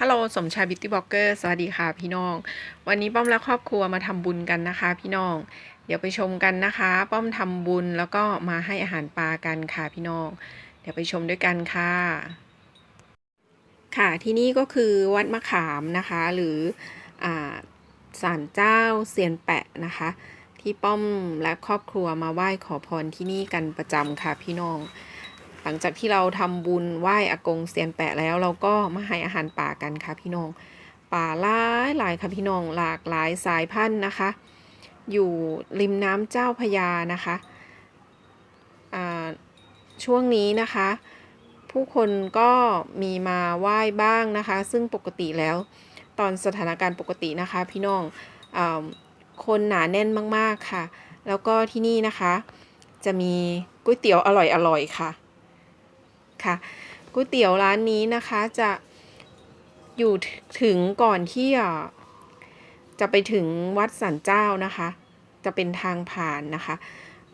ฮัลโหลสมชายบิวตี้บล็อกเกอร์สวัสดีค่ะพี่น้อง วันนี้ป้อมและครอบครัวมาทำบุญกันนะคะพี่น้อง เดี๋ยวไปชมกันนะคะ ป้อมทำบุญแล้วก็มาให้อาหารปลากันค่ะพี่น้อง เดี๋ยวไปชมด้วยกันค่ะ ค่ะที่นี่ก็คือวัดมะขามนะคะ หรืออ่าศาลเจ้าเซียนแปะนะคะ ที่ป้อมและครอบครัวมาไหว้ขอพรที่นี่กันประจำค่ะพี่น้อง หลังจากที่เราทำบุญไหว้อากงเซียนแปะแล้ว เราก็มาให้อาหารป่ากันค่ะพี่น้องป่าหลายหลายค่ะพี่น้องหลากหลายสายพันธุ์นะคะ อยู่ริมน้ำเจ้าพยานะคะช่วงนี้นะคะ ผู้คนก็มีมาไหว้บ้างนะคะ ซึ่งปกติแล้ว ตอนสถานการณ์ปกตินะคะ พี่น้องอคนหนาแน่นมากๆค่ะ แล้วก็ที่นี่นะคะ จะมีก๋วยเตี๋ยวอร่อยๆค่ะ ค่ะก๋วยเตี๋ยวร้านนี้นะคะจะอยู่ถึงก่อนที่จะไปถึงวัดสันเจ้านะคะ จะเป็นทางผ่านนะคะ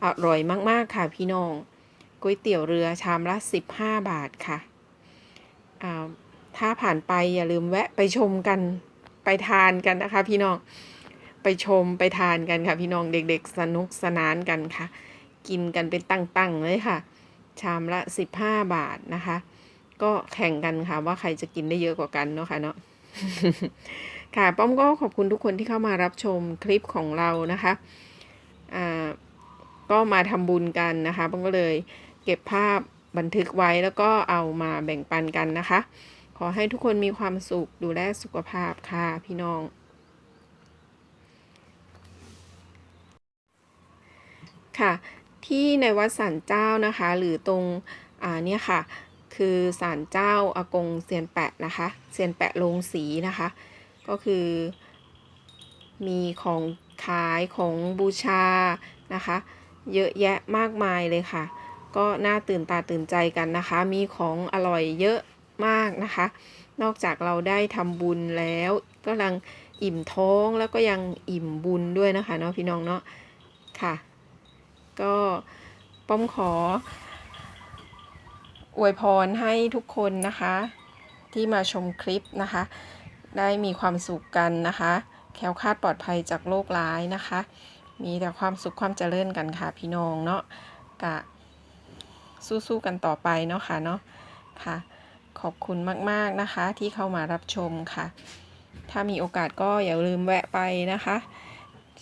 อร่อยมากๆค่ะพี่น้องก๋วยเตี๋ยวเรือชามละ 15 บาทค่ะ ถ้าผ่านไปอย่าลืมแวะไปชมกันไปทานกันนะคะ พี่น้อง ไปชมไปทานกันค่ะ พี่น้องเด็กๆ สนุกสนานกันค่ะ กินกันเป็นตั้งๆเลยค่ะ ชามละ 15 บาทนะคะ ก็แข่งกันค่ะว่าใครจะกินได้เยอะกว่ากันเนาะค่ะเนาะค่ะป้อมก็ขอบคุณทุกคนที่เข้ามารับชมคลิปของเรานะคะอ่าก็มาทำบุญกันนะคะป้อมก็เลยเก็บภาพบันทึกไว้แล้วก็เอามาแบ่งปันกันนะคะ ขอให้ทุกคนมีความสุขดูแลสุขภาพค่ะพี่น้อง ค่ะ ที่ในวัดสันเจ้านะคะ หรือตรงอ่าเนี่ยค่ะ คือศาลเจ้าอากงเซียนแปะนะคะเซียนแปะลงสีนะคะ ก็คือมีของขายของบูชานะคะ เยอะแยะมากมายเลยค่ะ ก็น่าตื่นตาตื่นใจกันนะคะ มีของอร่อยเยอะมากนะคะ นอกจากเราได้ทำบุญแล้วก็กำลังอิ่มท้องแล้วก็ยังอิ่มบุญด้วยนะคะเนาะพี่น้องเนาะค่ะ ก็ป้อมขอ อวยพรให้ทุกคนนะคะ ที่มาชมคลิปนะคะ ได้มีความสุขกันนะคะ แคล้วคลาดปลอดภัยจากโรคร้ายนะคะ มีแต่ความสุขความเจริญกันค่ะพี่น้องเนาะกะสู้ๆกันต่อไปเนาะค่ะเนาะค่ะ ขอบคุณมากๆนะคะที่เข้ามารับชมค่ะ ถ้ามีโอกาสก็อย่าลืมแวะไปนะคะ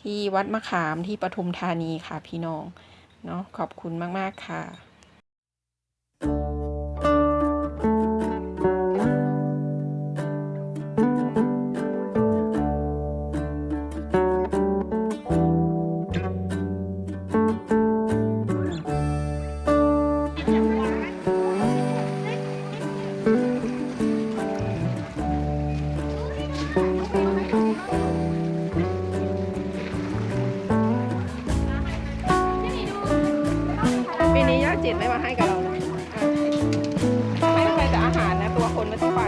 ที่วัดมะขามที่ปทุมธานีค่ะพี่น้องเนาะขอบคุณมาก ๆ ค่ะ ปีนี้ย่าจิตไม่มาให้กับเรานะอะให้ไปแต่อาหารนะ ตัวคนไม่ต้องไป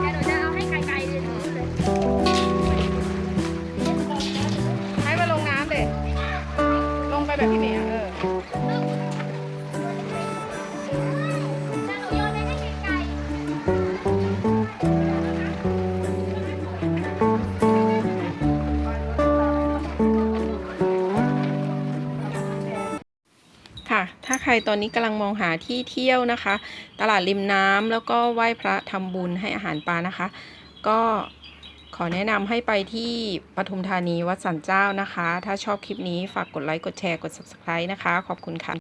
เดี๋ยวหนูจะเอาให้ไกลๆเลยให้มาลงน้ำเด็ลงไปแบบพี่เมียเค่ะ ถ้าใครตอนนี้กำลังมองหาที่เที่ยวนะคะ ตลาดริมน้ำแล้วก็ไหว้พระทำบุญให้อาหารปลานะคะ ก็ขอแนะนำให้ไปที่ปทุมธานีวัดสันเจ้านะคะ ถ้าชอบคลิปนี้ฝากกดไลค์ กดแชร์ กด subscribe นะคะ ขอบคุณค่ะ